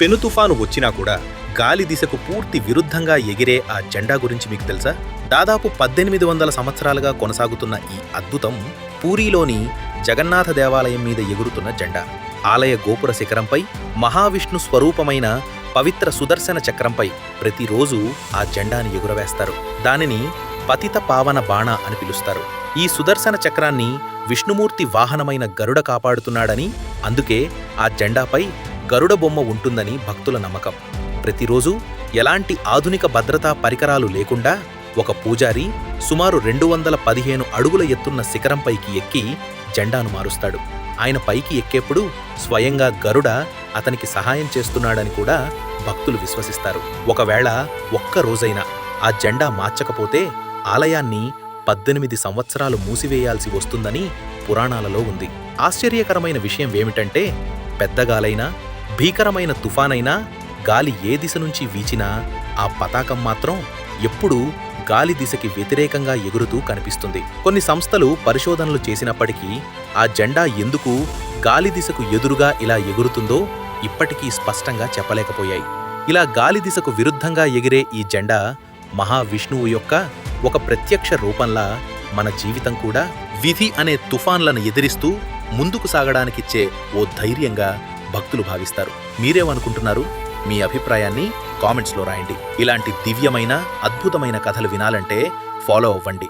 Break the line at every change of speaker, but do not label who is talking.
పెను తుఫాను వచ్చినా కూడా గాలి దిశకు పూర్తి విరుద్ధంగా ఎగిరే ఆ జెండా గురించి మీకు తెలుసా? దాదాపు పద్దెనిమిది వందల సంవత్సరాలుగా కొనసాగుతున్న ఈ అద్భుతం పూరీలోని జగన్నాథ దేవాలయం మీద ఎగురుతున్న జెండా. ఆలయ గోపుర శిఖరంపై మహావిష్ణు స్వరూపమైన పవిత్ర సుదర్శన చక్రంపై ప్రతిరోజు ఆ జెండాని ఎగురవేస్తారు. దానిని పతిత పావన బాణ అని పిలుస్తారు. ఈ సుదర్శన చక్రాన్ని విష్ణుమూర్తి వాహనమైన గరుడ కాపాడుతున్నాడని అందుకే ఆ జెండాపై గరుడ బొమ్మ ఉంటుందని భక్తుల నమ్మకం. ప్రతిరోజు ఎలాంటి ఆధునిక భద్రతా పరికరాలు లేకుండా ఒక పూజారి సుమారు రెండు వందల పదిహేను అడుగుల ఎత్తున్న శిఖరంపైకి ఎక్కి జెండాను మారుస్తాడు. ఆయన పైకి ఎక్కేప్పుడు స్వయంగా గరుడ అతనికి సహాయం చేస్తున్నాడని కూడా భక్తులు విశ్వసిస్తారు. ఒకవేళ ఒక్క రోజైనా ఆ జెండా మార్చకపోతే ఆలయాన్ని పద్దెనిమిది సంవత్సరాలు మూసివేయాల్సి వస్తుందని పురాణాలలో ఉంది. ఆశ్చర్యకరమైన విషయం ఏమిటంటే పెద్దగాలైనా భీకరమైన తుఫానైనా గాలి ఏ దిశ నుంచి వీచినా ఆ పతాకం మాత్రం ఎప్పుడూ గాలి దిశకి వ్యతిరేకంగా ఎగురుతూ కనిపిస్తుంది. కొన్ని సంస్థలు పరిశోధనలు చేసినప్పటికీ ఆ జెండా ఎందుకు గాలి దిశకు ఎదురుగా ఇలా ఎగురుతుందో ఇప్పటికీ స్పష్టంగా చెప్పలేకపోయాయి. ఇలా గాలి దిశకు విరుద్ధంగా ఎగిరే ఈ జెండా మహావిష్ణువు యొక్క ఒక ప్రత్యక్ష రూపంలా మన జీవితం కూడా విధి అనే తుఫాన్లను ఎదిరిస్తూ ముందుకు సాగడానికిచ్చే ఓ ధైర్యంగా భక్తులు భావిస్తారు. మీరేమనుకుంటున్నారు? మీ అభిప్రాయాన్ని కామెంట్స్లో రాయండి. ఇలాంటి దివ్యమైన అద్భుతమైన కథలు వినాలంటే ఫాలో అవ్వండి.